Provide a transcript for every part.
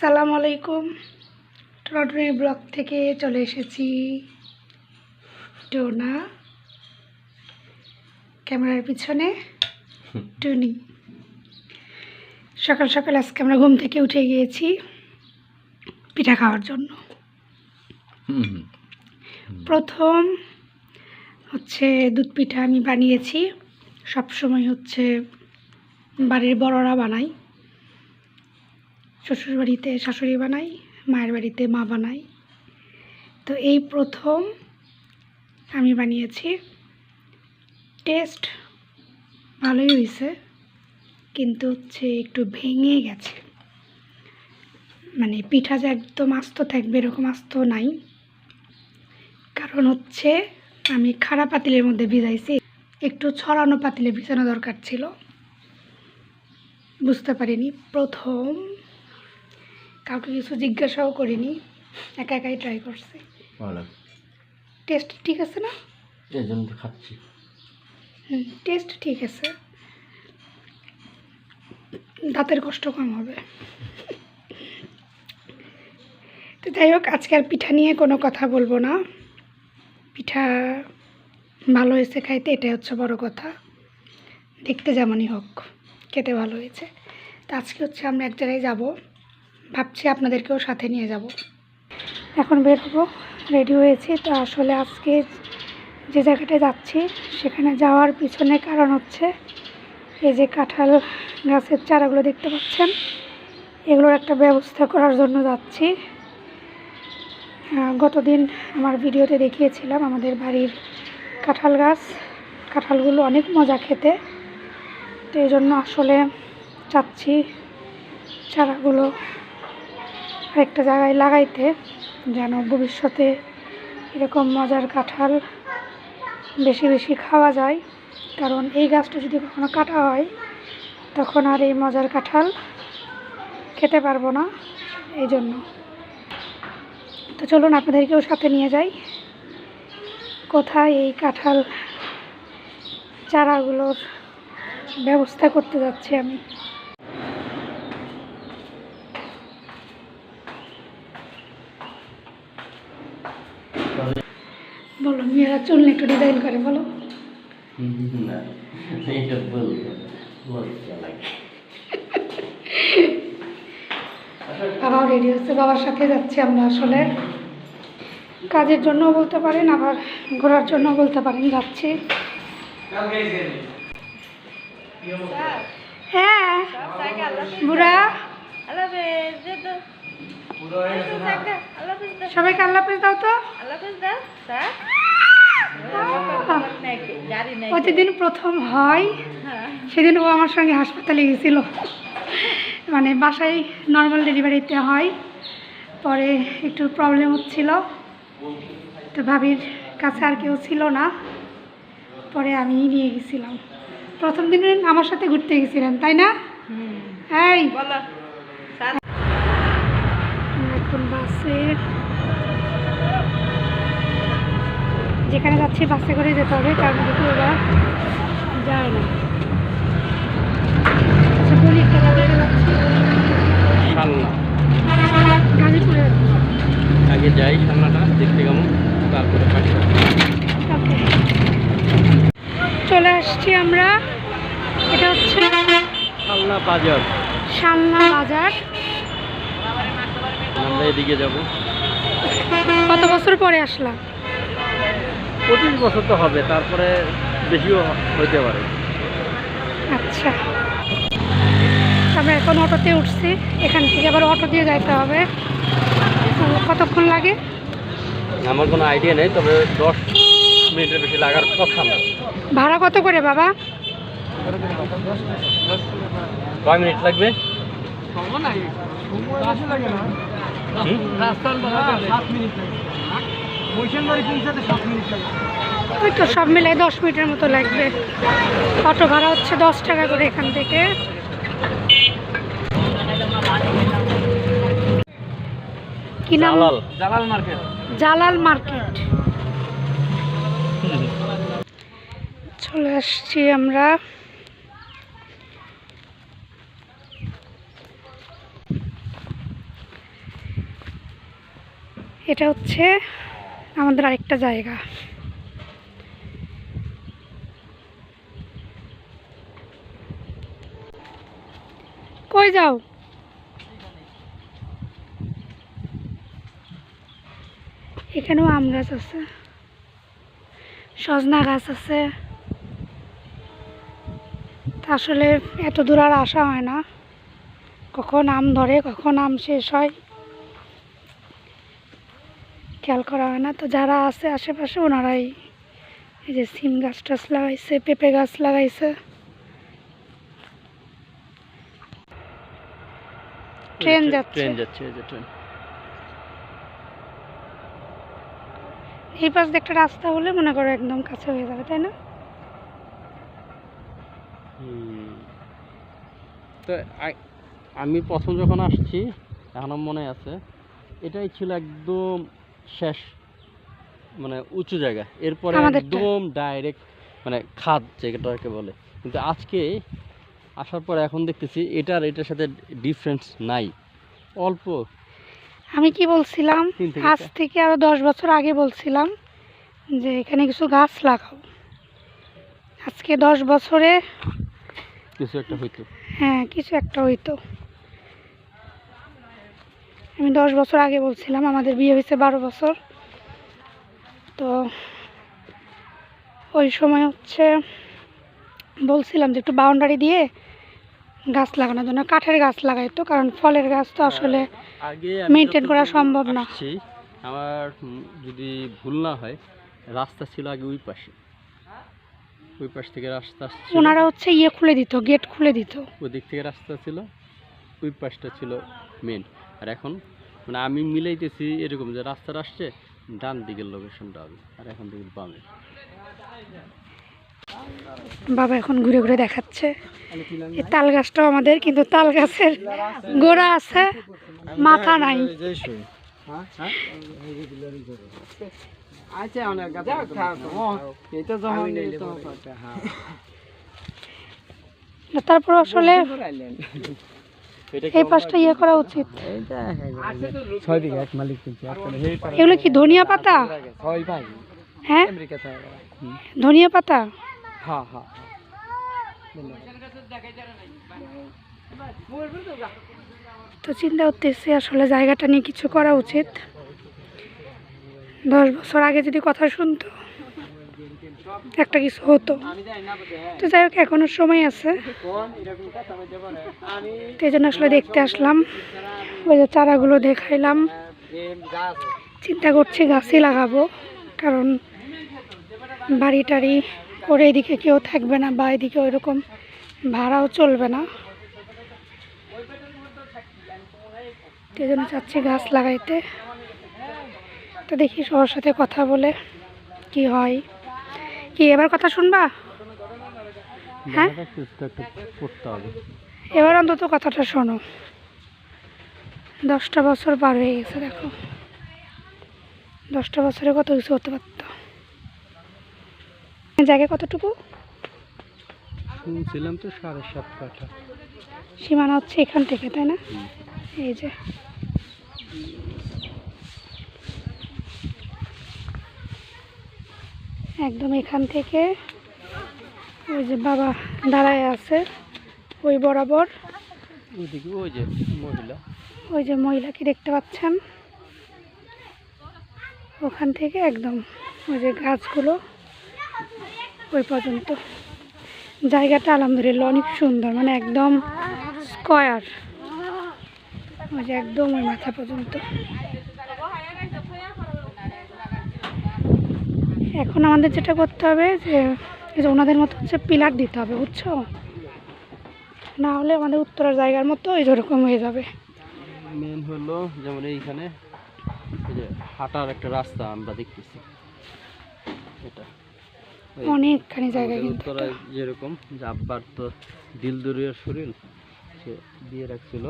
সালাম আলাইকুম। টুনাটুনি ব্লগ থেকে চলে এসেছি। টোনা ক্যামেরার পিছনে টুনি। সকাল সকাল আজকে আমরা ঘুম থেকে উঠে গিয়েছি পিঠা খাওয়ার জন্য। প্রথম হচ্ছে দুধ পিঠা আমি বানিয়েছি। সব সময় হচ্ছে বাড়ির বড়রা বানাই শ্বশুর বাড়িতে শাশুড়ি বানাই, মায়ের বাড়িতে মা বানাই। তো এই প্রথম আমি বানিয়েছি। টেস্ট ভালোই হয়েছে, কিন্তু হচ্ছে একটু ভেঙে গেছে। মানে পিঠা যে একদম আস্ত থাকবে এরকম আস্ত নাই। কারণ হচ্ছে আমি খারাপ পাতিলের মধ্যে ভিজাইছি, একটু ছড়ানো পাতিলে ভিজানো দরকার ছিল। বুঝতে পারিনি, প্রথম কাউকে কিছু জিজ্ঞাসাও করিনি একা একাই ট্রাই করছি। ভালো। টেস্ট ঠিক আছে না? এই জন্য তো খাচ্ছি। হুম টেস্ট ঠিক আছে। দাঁতের কষ্ট কম হবে। তো যাই হোক আজকে আর পিঠা নিয়ে কোনো কথা বলব না। পিঠা ভালো হয়েছে খাইতে এটাই হচ্ছে বড় কথা। দেখতে যেমনই হোক খেতে ভালো হয়েছে। তো আজকে হচ্ছে আমরা এক জায়গায় যাব। ভাবছি আপনাদেরকেও সাথে নিয়ে যাব। এখন বের হব রেডি হয়েছি। তো আসলে আজকে যে জায়গাটায় যাচ্ছি, সেখানে যাওয়ার পিছনে কারণ হচ্ছে এই যে কাঁঠাল গাছের চারাগুলো দেখতে পাচ্ছেন, এগুলোর একটা ব্যবস্থা করার জন্য যাচ্ছি। গতদিন আমার ভিডিওতে দেখিয়েছিলাম আমাদের বাড়ির কাঁঠাল গাছ। কাঁঠালগুলো অনেক মজা খেতে। তো এই জন্য আসলে চাচ্ছি চারাগুলো আরেকটা জায়গায় লাগাইতে, যেন ভবিষ্যতে এরকম মজার কাঁঠাল বেশি বেশি খাওয়া যায়। কারণ এই গাছটা যদি কখনো কাটা হয়, তখন আর এই মজার কাঁঠাল খেতে পারব না এই জন্য তো চলুন আপনাদেরকেও সাথে নিয়ে যাই। কোথায় এই কাঁঠাল চারাগুলোর ব্যবস্থা করতে যাচ্ছি আমি? বলো মেয়েরা চুল একটু ডিজাইন করে বলো। বাবাও রেডি হচ্ছে বাবার সাথে যাচ্ছি আমরা আসলে। কাজের জন্য বলতে পারেন আবার ঘোরার জন্য বলতে পারেন যাচ্ছি। হ্যাঁ বুড়া। সবাইকে আল্লাহ দাও তো। প্রতিদিন প্রথম হয় সেদিন ও আমার সঙ্গে হাসপাতালে গেছিল। মানে বাসায় নর্মাল ডেলিভারিতে হয়। পরে একটু প্রবলেম হচ্ছিল। তো ভাবির কাছে আর কেউ ছিল না। পরে আমি নিয়ে গেছিলাম। প্রথম দিন আমার সাথে ঘুরতে গেছিলেন তাই না? এই। এখন বাসে যেখানে যাচ্ছি বাসে করে যেতে হবে কারণ দুটো ওরা যায় না। আচ্ছা সালনা। আগে যাই সালনাটা দেখতে কেমন তারপরে চলে আসছি আমরা। এটা হচ্ছে সালনা বাজার। শালনা বাজার। আমরা এদিকে যাব। কত বছর পরে আসলাম? পঁচিশ বছর তো হবে তারপরে বেশিও হইতে পারে। আচ্ছা। আমরা এখন অটোতে উঠছি এখান থেকে আবার অটো দিয়ে যাইতে হবে। কতক্ষণ লাগে? আমার কোনো আইডিয়া নেই তবে দশ মিনিটের বেশি লাগার কথা না। ভাড়া কত করে বাবা? কয় মিনিট লাগবে? হুম? ওই তো সব মিলাই দশ মিনিটের মতো লাগবে। অটো ভাড়া হচ্ছে দশ টাকা করে এখান থেকে। কি নাম? জালাল। জালাল মার্কেট। জালাল মার্কেট। চলে আসছি আমরা। এটা হচ্ছে আমাদের আরেকটা জায়গা। কই যাও? এখানেও আম গাছ আছে। সজনা গাছ আছে। আসলে এত দূর আর আসা হয় না। কখন আম ধরে, কখন আম শেষ হয়। খেয়াল করা হয় না। তো যারা আছে আশেপাশে ওনারাই এই যে সিম গাছ টাছ লাগাইছে পেঁপে গাছ লাগাইছে। ট্রেন যাচ্ছে। ট্রেন যাচ্ছে এই যে ট্রেন। এই পাশ দিয়ে একটা রাস্তা হলে মনে করো একদম কাছে হয়ে যাবে তাই না? তো আমি প্রথম যখন আসছি এখনও মনে আছে এটাই ছিল একদম শেষ মানে উঁচু জায়গা। এরপরে। একদম ডাইরেক্ট মানে খাদ যেটাকে বলে। কিন্তু আজকে আসার পর এখন দেখতেছি এটার এটার সাথে ডিফারেন্স নাই। অল্প। আমি কি বলছিলাম? আজ থেকে আরও দশ বছর আগে বলছিলাম যে এখানে কিছু গাছ লাগাও। আজকে দশ বছরে কিছু একটা হইতো। হ্যাঁ কিছু একটা হইতো। আমি দশ বছর আগে বলছিলাম আমাদের বিয়ে হয়েছে বারো বছর। তো ওই সময় হচ্ছে বলছিলাম যে একটু বাউন্ডারি দিয়ে গাছ লাগানোর জন্য কাঠের গাছ লাগাইতো কারণ ফলের গাছ তো আসলে মেনটেন করা সম্ভব না। আমার যদি ভুল না হয় রাস্তা ছিল আগে ওই পাশে। ওই পাশ থেকে রাস্তা ওনারা হচ্ছে ইয়ে খুলে দিত গেট খুলে দিত। ওই দিক থেকে রাস্তা ছিল ওই পাশটা ছিল মেন আর এখন মানে আমি মিলাইতেছি এরকম যে রাস্তাটা আসছে ডান দিকের লোকেশনটা হবে আর এখন দিকে বামে বাবা এখন ঘুরে ঘুরে দেখাচ্ছে এই তাল গাছটাও আমাদের কিন্তু তাল গাছের গোড়া আছে মাথা নাই তারপর আসলে এটা এই পাশটা ইয়ে করা উচিত। ছয় বিঘা এক মালিক এগুলো কি ধনিয়া পাতা? হ্যাঁ? ধনিয়া পাতা? হ্যাঁ হ্যাঁ তো চিন্তা করতেছি আসলে জায়গাটা নিয়ে কিছু করা উচিত। দশ বছর আগে যদি কথা শুনতো একটা কিছু হতো। তো যাই হোক, এখনও সময় আছে। তো এই জন্য আসলে দেখতে আসলাম। ওই যে চারাগুলো দেখাইলাম। চিন্তা করছি গাছই লাগাবো, কারণ বাড়ি টাড়ি করে এদিকে কেউ থাকবে না বা এদিকে ওইরকম ভাড়াও চলবে না। এই জন্য চাচ্ছি গাছ লাগাইতে। তো দেখি সবার সাথে কথা বলে কি হয়। কি এবার কথা শুনবা? হ্যাঁ? এবার অন্তত কথাটা শোনো। দশটা বছর পার হয়ে গেছে দেখো। দশটা বছরে কত কিছু হতে পারতো। জায়গা কতটুকু? শুনছিলাম তো সাড়ে সাত কাঠা। সীমানা হচ্ছে এখান থেকে তাই না? এই যে। একদম এখান থেকে ওই যে বাবা দাঁড়ায় আছে ওই বরাবর। ওই যে মহিলা। ওই যে মহিলাকে দেখতে পাচ্ছেন। ওখান থেকে একদম ওই যে গাছগুলো ওই পর্যন্ত। জায়গাটা আলহামদুলিল্লাহ অনেক সুন্দর মানে একদম স্কয়ার। ওই যে একদম ওই মাথা পর্যন্ত। এখন আমাদের যেটা করতে হবে যে এই যে ওনাদের মতো হচ্ছে পিলার দিতে হবে বুঝছ? না হলে আমাদের উত্তরের জায়গার মতো এই যেরকম হয়ে যাবে। মেন হলো যেমন এইখানে এই যে হাঁটার একটা রাস্তা আমরা দেখতেছি। এটা। অনেকখানি জায়গা উত্তরায় যেরকম যে আব্বার তো দিল দরিয়ার শরীর সে দিয়ে রাখছিল।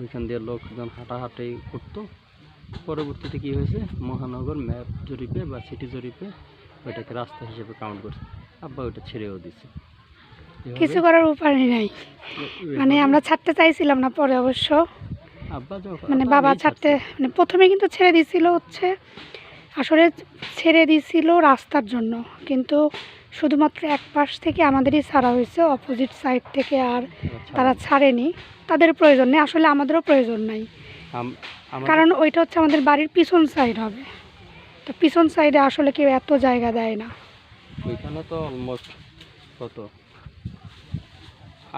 ওইখান দিয়ে লোক লোকজন হাঁটাহাঁটি করতো। পরবর্তীতে কি হয়েছে? মহানগর ম্যাপ জরিপে বা সিটি জরিপে ওইটাকে রাস্তা হিসেবে কাউন্ট করছে। আব্বা ওইটা ছেড়েও দিছে। কিছু করার উপায় নাই। মানে আমরা ছাড়তে চাইছিলাম না পরে অবশ্য। মানে বাবা ছাড়তে মানে প্রথমে কিন্তু ছেড়ে দিছিল হচ্ছে। আসলে ছেড়ে দিছিল রাস্তার জন্য। কিন্তু শুধুমাত্র এক পাশ থেকে আমাদেরই ছাড়া হয়েছে অপোজিট সাইড থেকে আর আচ্ছা, তারা ছাড়েনি। তাদের প্রয়োজন নেই। আসলে আমাদেরও প্রয়োজন নাই। কারণ ওইটা হচ্ছে আমাদের বাড়ির পিছন সাইড হবে। তো পিছন সাইডে আসলে কেউ এত জায়গা দেয় না। ওইখানে তো অলমোস্ট কত?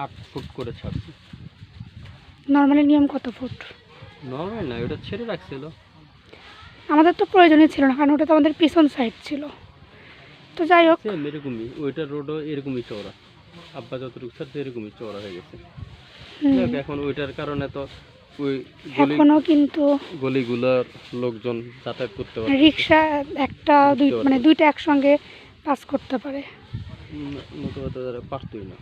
আট ফুট করে ছাড়ছে নর্মালি নিয়ম কত ফুট? নর্মাল না ওটা ছেড়ে রাখছিল। আমাদের তো প্রয়োজনই ছিল না কারণ ওটা তো আমাদের পিছন সাইড ছিল। তো যাই হোক। সেম এরকমই ওইটার রোডও এরকমই চওড়া। আব্বা যতটুকু ছাড়ছে এরকমই চওড়া হয়ে গেছে। এখন ওইটার কারণে তো ওই এখনও কিন্তু গলিগুলার লোকজন যাতায়াত করতে পারে রিক্সা একটা দুই মানে দুইটা একসঙ্গে পাস করতে পারে। তো পারতই না।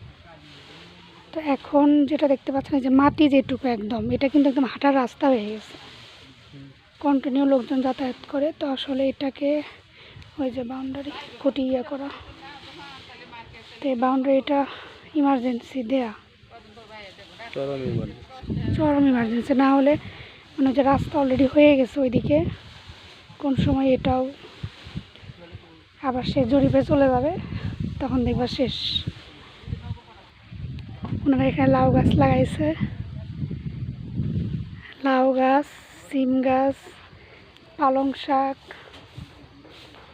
তো এখন যেটা দেখতে পাচ্ছেন যে মাটি যেটুকু একদম এটা কিন্তু একদম হাঁটার রাস্তা হয়ে গেছে। কন্টিনিউ লোকজন যাতায়াত করে তো আসলে এটাকে ওই যে বাউন্ডারি খুঁটি ইয়ে করা। তো এই বাউন্ডারিটা ইমার্জেন্সি দেয়া। চরমই মানে। চরম ইমার্জেন্সি না হলে মানে যে রাস্তা অলরেডি হয়ে গেছে ওইদিকে। কোন সময় এটাও আবার সে জরিপে চলে যাবে তখন দেখবা শেষ। ওনারা এখানে লাউ গাছ লাগাইছে। লাউ গাছ সিম গাছ পালং শাক।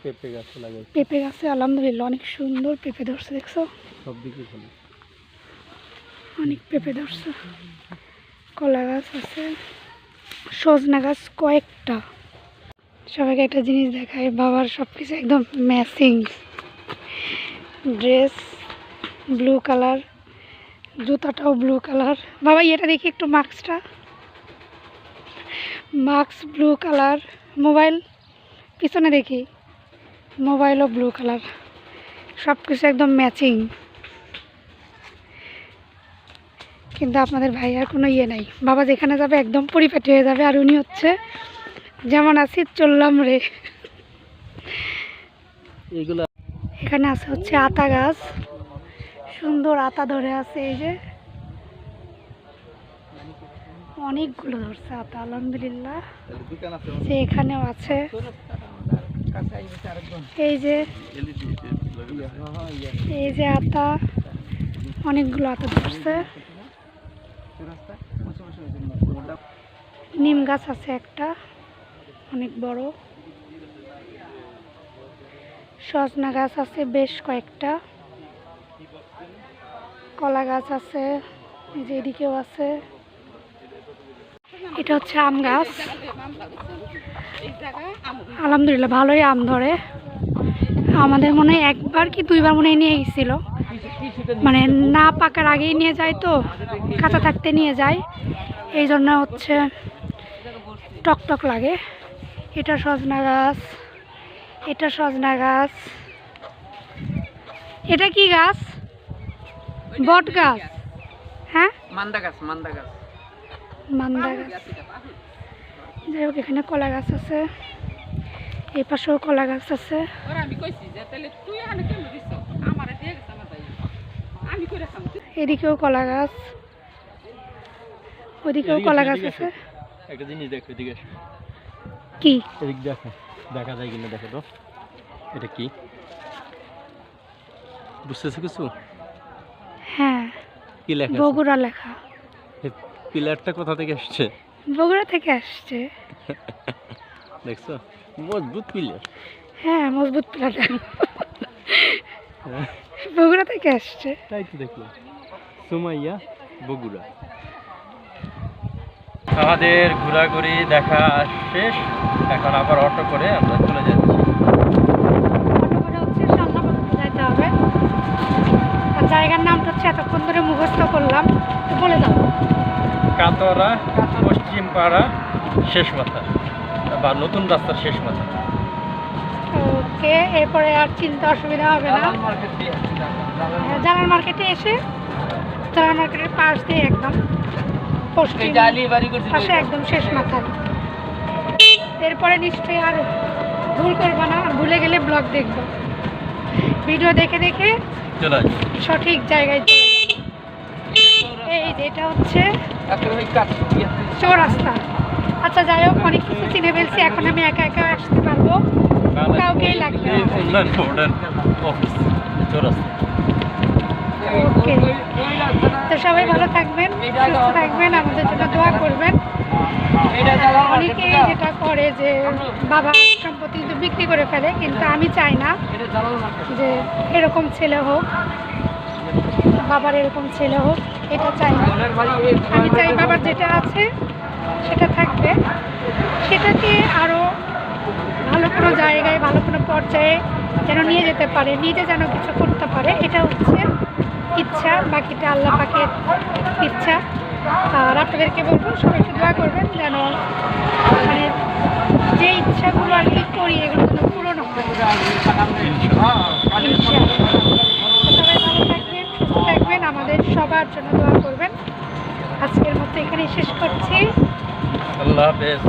পেঁপে গাছ লাগাই পেঁপে গাছে আলহামদুলিল্লাহ অনেক সুন্দর পেঁপে ধরছে দেখছ? সব দিকে ভালো অনেক পেঁপে ধরছে। কলা গাছ আছে, সজনা গাছ কয়েকটা। সবাইকে একটা জিনিস দেখায় বাবার সব কিছু একদম ম্যাচিং ড্রেস ব্লু কালার জুতাটাও ব্লু কালার বাবা, এটা দেখি একটু মাস্কটা মাস্ক ব্লু কালার মোবাইল পিছনে দেখি। মোবাইলও ব্লু কালার সব কিছু একদম ম্যাচিং কিন্তু আপনাদের ভাইয়ার কোনো ইয়ে নাই। বাবা যেখানে যাবে একদম পরিপাটি হয়ে যাবে আর উনি হচ্ছে যেমন আছি চললাম রে। এখানে আছে হচ্ছে আতা গাছ। সুন্দর আতা ধরে আছে এই যে। অনেকগুলো ধরছে আতা আলহামদুলিল্লাহ। যে এখানেও আছে। এই যে এই যে আতা অনেকগুলো আতা ধরছে। নিম গাছ আছে একটা, অনেক বড়। সজনা গাছ আছে বেশ কয়েকটা। কলা গাছ আছে, এই যে এদিকেও আছে। এটা হচ্ছে আম গাছ। আলহামদুলিল্লাহ, ভালোই আম ধরে। আমাদের মনে একবার কি দুইবার মনে নিয়ে গেছিল। মানে না পাকার আগেই নিয়ে যায় তো কাঁচা থাকতে নিয়ে যায়। এই জন্য হচ্ছে টক টক লাগে। এটা সজনা গাছ এটা সজনা গাছ। এটা কি গাছ? বট গাছ। হ্যাঁ? মান্দা গাছ মান্দা গাছ। মান্দা গাছ। যাই হোক এখানে কলা গাছ আছে। এই পাশেও কলা গাছ আছে। আমি কইছি যে তাহলে তুই এখানে কেন দিছ আমারে দিয়ে গেছে আমার তাই আমি করে খাম এদিকেও কলা গাছ। ওদিকেও কলা গাছ আছে। একটা জিনিস দেখো এদিকে কি? এদিক দেখো দেখা যায় কিনা দেখো তো। এটা কি? বুঝতেছো কিছু? হ্যাঁ। কি লেখা বগুড়া লেখা। পিলারটা কোথা থেকে আসছে? বগুড়া থেকে আসছে। দেখছ? মজবুত পিলার। হ্যাঁ মজবুত প্লাটা বগুড়া থেকে আসছে। তাই তো দেখলাম। সুমাইয়া বগুড়া। আমাদের ঘোরাঘুরি দেখা শেষ। এখন আবার অটো করে আমরা চলে যাচ্ছি। জায়গার নামটা হচ্ছে এতক্ষণ ধরে মুখস্থ করলাম। তো বলে দাও। কাতরা পশ্চিম পাড়া শেষ মাথা বা নতুন রাস্তার শেষ মাথা ওকে এরপরে আর চিন্তা অসুবিধা হবে না। হ্যাঁ, জালাল মার্কেটে এসে জালাল মার্কেটের পাশ দিয়ে একদম পশ্চিম পাশে একদম শেষ মাথায় এরপরে নিশ্চয়ই আর ভুল করব না ভুলে গেলে ব্লগ দেখব। ভিডিও দেখে দেখে সঠিক জায়গায় এই এটা হচ্ছে চৌরাস্তা। আচ্ছা যাই হোক অনেক কিছু চিনে ফেলছি এখন আমি একা একা আসতে বোর্ডের অফিস চৌরাস্তা। ওকে তো সবাই ভালো থাকবেন সুস্থ থাকবেন আমাদের জন্য দোয়া করবেন। অনেকেই যেটা করে যে বাবা সম্পত্তি কিন্তু বিক্রি করে ফেলে কিন্তু আমি চাই না যে এরকম ছেলে হোক বাবার এরকম ছেলে হোক এটা চাই না। আমি চাই বাবার যেটা আছে সেটা থাকবে। সেটাকে আরও ভালো কোনো জায়গায় ভালো কোনো পর্যায়ে যেন নিয়ে যেতে পারে, নিজে যেন কিছু করতে পারে, এটা হচ্ছে ইচ্ছা, বাকিটা আল্লাহ পাকের ইচ্ছা। আর আপনাদেরকে বলব, সবাই একটু দোয়া করবেন যেন মানে যে ইচ্ছাগুলো আর কি করি, এগুলো যেন পূরণ হয়। সবাই ভালো থাকবেন, সুস্থ থাকবেন, আমাদের সবার জন্য দোয়া করবেন। আজকের মতো এখানেই শেষ করছি। আল্লাহ হাফেজ।